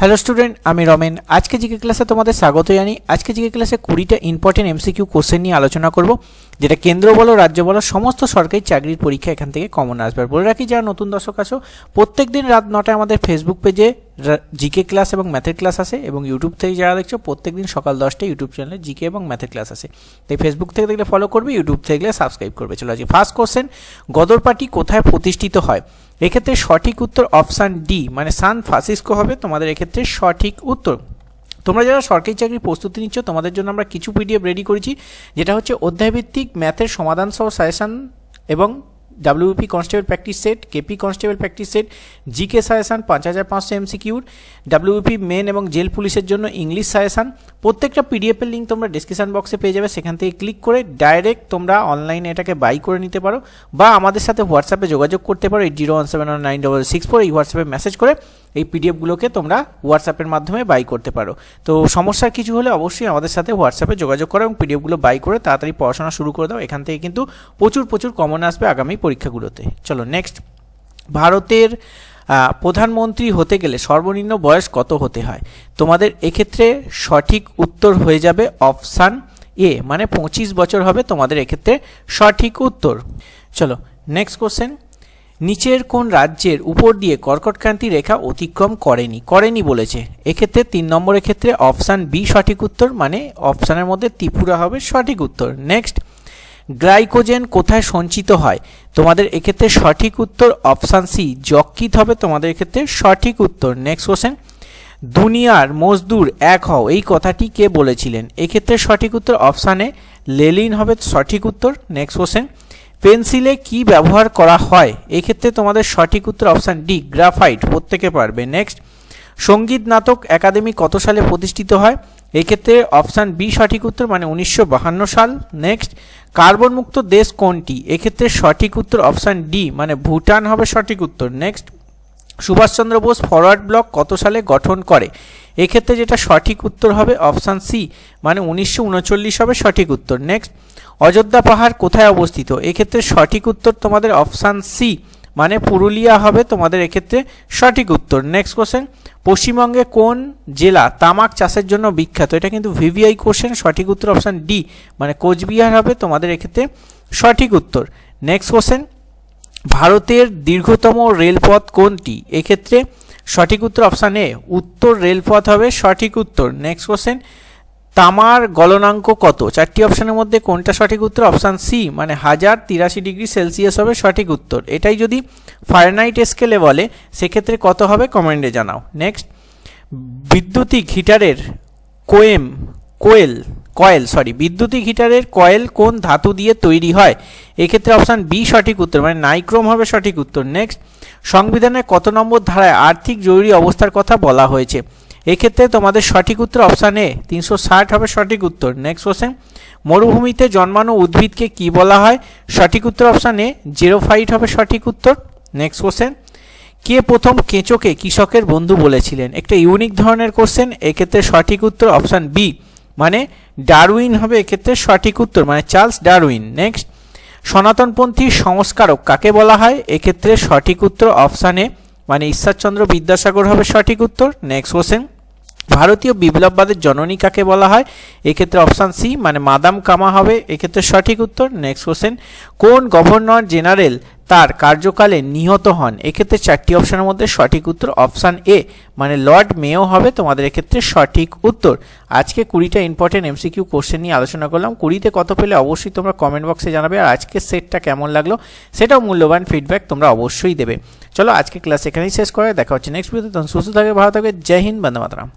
Hello student আমি রমেন। আজকে GK ক্লাসে তোমাদের স্বাগত জানি। আজকে জিকে ক্লাসে কুড়িটা ইম্পর্টেন্ট এমসিকিউ কোশ্চেন নিয়ে আলোচনা করব, যেটা কেন্দ্র বলো, রাজ্য বলো, সমস্ত সরকারি চাকরির পরীক্ষা এখান থেকে কমন আসবে। বলে রাখি, যারা নতুন দর্শক আছো প্রত্যেক দিন রাত নটায় আমাদের ফেসবুক পেজে জিকে ক্লাস এবং ম্যাথের ক্লাস আসে এবং ইউটিউব থেকে যারা দেখছ প্রত্যেক দিন সকাল দশটায় ইউটিউব চ্যানেলে জিকে এবং ম্যাথের ক্লাস আসে তাই ফেসবুক থেকে দেখলে ফলো করবে ইউটিউব থেকে দেখলে সাবস্ক্রাইব করবে। চলো আজকে ফার্স্ট কোশ্চেন গদর পার্টি কোথায় প্রতিষ্ঠিত হয়? এক্ষেত্রে সঠিক উত্তর অপশান ডি মানে সান ফ্রান্সিসকো হবে তোমাদের এক্ষেত্রে সঠিক উত্তর। তোমরা যারা সরকারি চাকরির প্রস্তুতি নিচ্ছ, তোমাদের জন্য আমরা কিছু পিডিএফ রেডি করেছি, যেটা হচ্ছে অধ্যায়ভিত্তিক ম্যাথের সমাধান সহ সাজেশন এবং WP constable practice set KP constable practice set GK suggestion পাঁচ হাজার পাঁচশো এমসিকিউর ডাব্লিউপি মেন এবং জেল পুলিশের জন্য ইংলিশ সাজেশান প্রত্যেকটা পিডিএফের লিঙ্ক তোমরা ডিসক্রিপশান বক্সে পেয়ে যাবে, সেখান থেকে ক্লিক করে ডাইরেক্ট তোমরা অনলাইনে এটাকে বাই করে নিতে পারো বা আমাদের সাথে হোয়াটসঅ্যাপে যোগাযোগ করতে পারো eight zero one seven nine double six four এই হোয়াটসঅ্যাপে মেসেজ করে এই পিডিএফগুলোকে তোমরা হোয়াটসঅ্যাপের মাধ্যমে বাই করতে পারো। তো সমস্যার কিছু হলে অবশ্যই আমাদের সাথে হোয়াটসঅ্যাপে যোগাযোগ করো এবং পিডিএফগুলো বাই করে তাড়াতাড়ি পড়াশোনা শুরু করে দাও। এখান থেকে কিন্তু প্রচুর প্রচুর কমন আসবে আগামী পরীক্ষাগুলোতে। চলো নেক্সট ভারতের প্রধানমন্ত্রী হতে গেলে সর্বনিম্ন বয়স কত হতে হয়? তোমাদের এক্ষেত্রে সঠিক উত্তর হয়ে যাবে অপশান এ মানে পঁচিশ বছর হবে তোমাদের এক্ষেত্রে সঠিক উত্তর। চলো নেক্সট কোশ্চেন নিচের কোন রাজ্যের উপর দিয়ে কর্কটক্রান্তি রেখা অতিক্রম করেনি করেনি বলেছে। এক্ষেত্রে তিন নম্বরের ক্ষেত্রে অপশান বি সঠিক উত্তর মানে অপশানের মধ্যে ত্রিপুরা হবে সঠিক উত্তর। নেক্সট, গ্লাইকোজেন কোথায় সঞ্চিত হয়? তোমাদের এক্ষেত্রে সঠিক উত্তর অপশান সি যকৃত হবে তোমাদের এক্ষেত্রে সঠিক উত্তর। নেক্সট কোশ্চেন, দুনিয়ার মজদুর এক হও, এই কথাটি কে বলেছিলেন? এক্ষেত্রে সঠিক উত্তর অপশানে লেলিন হবে সঠিক উত্তর। নেক্সট কোশ্চেন পেন্সিলে কি ব্যবহার করা হয়? এক্ষেত্রে তোমাদের সঠিক উত্তর অপশান ডি, গ্রাফাইট। প্রত্যেকে পারবে। নেক্সট, সংগীত নাটক একাডেমি কত সালে প্রতিষ্ঠিত হয়? এক্ষেত্রে অপশান বি, সঠিক উত্তর মানে উনিশশো সাল। নেক্সট কার্বন মুক্ত দেশ কোনটি? এক্ষেত্রে সঠিক উত্তর অপশান ডি মানে ভুটান হবে সঠিক উত্তর। Next, Subhas Chandra Bose forward bloc কত সালে গঠন করে? এক্ষেত্রে যেটা সঠিক উত্তর হবে অপশান সি মানে উনিশশো উনচল্লিশ হবে সঠিক উত্তর। নেক্সট অযোধ্যা পাহাড় কোথায় অবস্থিত? এক্ষেত্রে সঠিক উত্তর তোমাদের অপশান সি মানে পুরুলিয়া হবে তোমাদের এক্ষেত্রে সঠিক উত্তর। নেক্সট কোশ্চেন পশ্চিমবঙ্গে কোন জেলা তামাক চাষের জন্য বিখ্যাত? এটা কিন্তু ভিভিআই কোশ্চেন সঠিক উত্তর অপশান ডি মানে কোচবিহার হবে তোমাদের এক্ষেত্রে সঠিক উত্তর। নেক্সট কোশ্চেন ভারতের দীর্ঘতম রেলপথ কোনটি? এক্ষেত্রে সঠিক উত্তর অপশান এ উত্তর রেলপথ হবে, সঠিক উত্তর। নেক্সট কোশ্চেন তামার গলনাঙ্ক কত? চারটি অপশানের মধ্যে কোনটা সঠিক উত্তর? অপশান সি মানে হাজার তিরাশি ডিগ্রি সেলসিয়াস হবে সঠিক উত্তর। এটাই যদি ফারেনহাইট স্কেলে বলে, সেক্ষেত্রে কত হবে কমেন্টে জানাও। নেক্সট বিদ্যুতিক হিটারের কোয়েম, কোয়েল কয়েল সরি বিদ্যুতিক হিটারের কয়েল কোন ধাতু দিয়ে তৈরি হয়? এক্ষেত্রে অপশান বি সঠিক উত্তর মানে নাইক্রোম হবে সঠিক উত্তর। নেক্সট সংবিধানের কত নম্বর ধারায় আর্থিক জরুরি অবস্থার কথা বলা হয়েছে? এক্ষেত্রে তোমাদের সঠিক উত্তর অপশান এ তিনশো ষাট হবে সঠিক উত্তর। নেক্সট কোশ্চেন মরুভূমিতে জন্মানো উদ্ভিদকে কি বলা হয়? সঠিক উত্তর অপশান এ জেরোফাইট হবে সঠিক উত্তর। নেক্সট কোশ্চেন কে প্রথম কেঁচোকে কৃষকের বন্ধু বলেছিলেন? একটা ইউনিক ধরনের কোশ্চেন এক্ষেত্রে সঠিক উত্তর অপশান বি মানে ডারউইন হবে এক্ষেত্রে সঠিক উত্তর মানে চার্লস ডারউইন। নেক্সট সনাতনপন্থী সংস্কারক কাকে বলা হয়? এক্ষেত্রে সঠিক উত্তর অপশানে মানে ঈশ্বরচন্দ্র বিদ্যাসাগর হবে সঠিক উত্তর। নেক্সট কোশ্চেন ভারতীয় বিপ্লববাদের জননী কাকে বলা হয়? এক্ষেত্রে অপশান সি মানে মাদাম কামা হবে, এক্ষেত্রে সঠিক উত্তর। নেক্সট কোশ্চেন কোন গভর্নর জেনারেল তার কার্যকালে নিহত হন। এক্ষেত্রে চারটি অপশানের মধ্যে সঠিক উত্তর অপশান এ মানে লর্ড মেও হবে। তোমাদের এক্ষেত্রে সঠিক উত্তর। আজকে কুড়িটা ইম্পর্টেন্ট এমসিকিউ কোশ্চেন নিয়ে আলোচনা করলাম। কুড়িতে কত পেলে অবশ্যই তোমরা কমেন্ট বক্সে জানাবে। আর আজকের সেটটা কেমন লাগল, সেটাও মূল্যবান ফিডব্যাক তোমরা অবশ্যই দেবে। চলো আজকে ক্লাস এখানেই শেষ করে দেখা হচ্ছে নেক্সট ভিডিওতে সুস্থ থাকে ভালো থাকে জয় হিন্দ, বন্দে মাতরম।